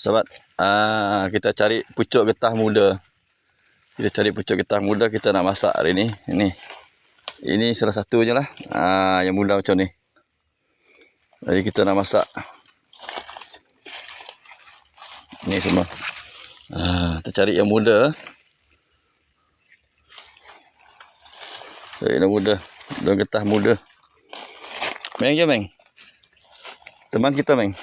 Sahabat, ah kita cari pucuk getah muda. Kita cari pucuk getah muda kita nak masak hari ni. Ini. Ini salah satunya lah. Ah yang muda macam ni. Jadi kita nak masak. Ni semua. Ah kita cari yang muda. Cari yang muda. Daun getah muda. Meng je Meng. Teman kita Meng.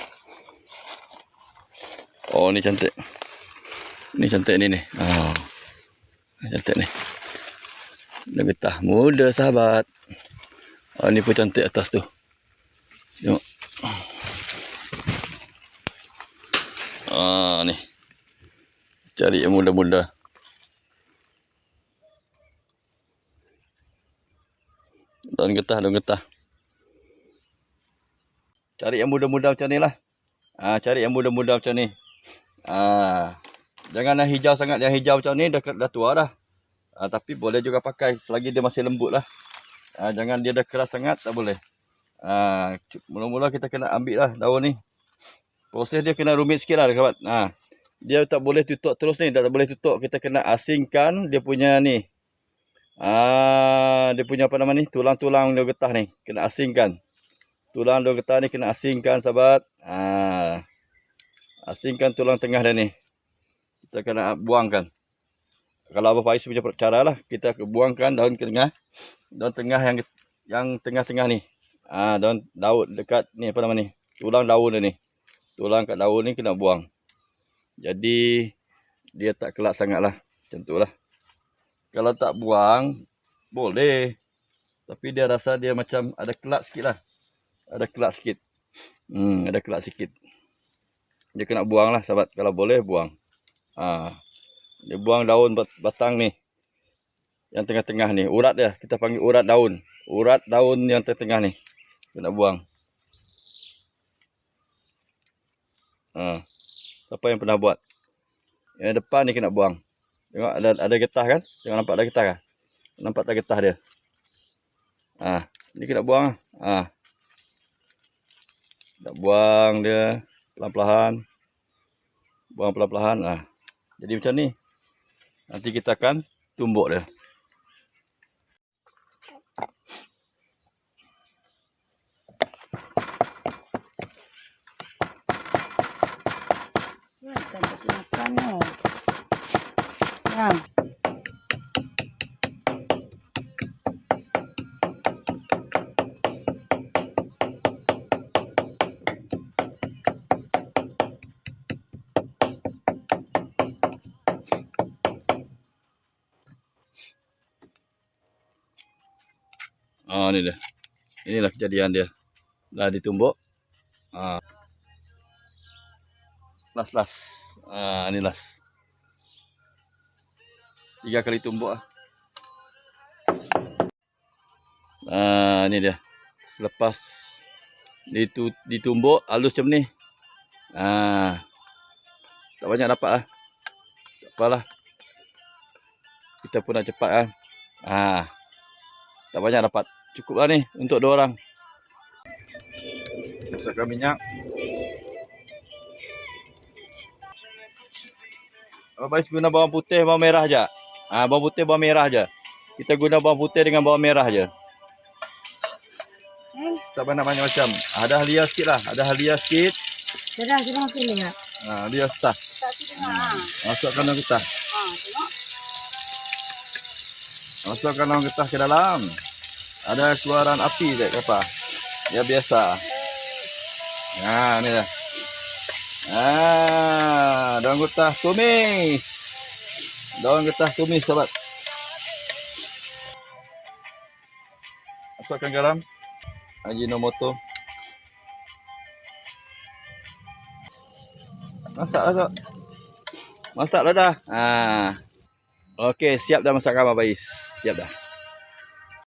Oh ni cantik. Ni cantik ni ni. Oh. Ni cantik ni. Dia getah muda sahabat. Oh ni pun cantik atas tu. Tengok. Ah ni. Cari yang muda-muda. Daun getah, daun getah. Cari yang muda-muda macam ni lah. Ah, cari yang muda-muda macam ni. Ah, jangan yang hijau sangat. Yang hijau macam ni dah, dah tua dah. Ah, tapi boleh juga pakai selagi dia masih lembut lah. Ah, jangan dia dah keras sangat, tak boleh. Ah, mula-mula kita kena ambil lah daun ni. Proses dia kena rumit sikit lah kawan. Ah, dia tak boleh tutup terus ni. Tak, tak boleh tutup. Kita kena asingkan dia punya ni. Ah, dia punya apa nama ni? Tulang-tulang dia getah ni. Kena asingkan. Tulang dia getah ni kena asingkan sahabat. Ah, asingkan tulang tengah dia ni. Kita kena buangkan. Kalau Abah Faiz punya cara lah. Kita buangkan daun tengah. Daun tengah yang yang tengah-tengah ni. Ah, daun daun dekat ni apa nama ni? Tulang daun dia ni. Tulang kat daun ni kena buang. Jadi dia tak kelak sangat lah. Macam tu lah. Kalau tak buang, boleh. Tapi dia rasa dia macam ada kelak sikit lah. Ada kelak sikit. Hmm, ada kelak sikit. Dia kena buang lah sahabat. Kalau boleh, buang. Ha. Dia buang daun batang ni. Yang tengah-tengah ni. Urat dia. Kita panggil urat daun. Urat daun yang tengah-tengah ni. Kena buang. Ha. Siapa yang pernah buat? Yang depan ni kena buang. Tengok ada ada getah kan? Tengok nampak ada getah kan? Nampak tak getah dia? Ha, ni kena buang ah. Ha. Tak buang dia pelan-pelan. Buang pelan-pelan ah. Jadi macam ni. Nanti kita akan tumbuk dia. Ha. Oh ni dia. Inilah kejadian dia. Dah ditumbuk. Ah. Las las. Ah ni las. Tiga kali tumbuk ah. Ah ni dia. Selepas ditu ditumbuk halus macam ni. Ah. Tak banyak dapat ah. Tak apalah. Kita pun nak cepat kan. Ah. Tak banyak dapat. Cukup lah ni untuk dua orang. Masukkan minyak. Apa baik guna bawang putih, bawang merah aja. Ah, ha, bawang putih, bawang merah aja. Kita guna bawang putih dengan bawang merah aja. Hmm. Tak banyak-banyak macam. Ada halia sikit lah. Ada halia sikit. Sedang sedang sini ya. Ha, dia setah. Tak tengok ha. Masukkan daun getah. Ha, tengok. Masukkan daun getah ke dalam. Ada keluaran api tak apa. Ya biasa. Ha, ni dah. Ah, daun getah tumis. Daun getah tumis sahabat. Masukkan garam. Ajinomoto. Masak lah tak? Masak lah dah. Ha. Okey, siap dah masak kamu Bais. Siap dah.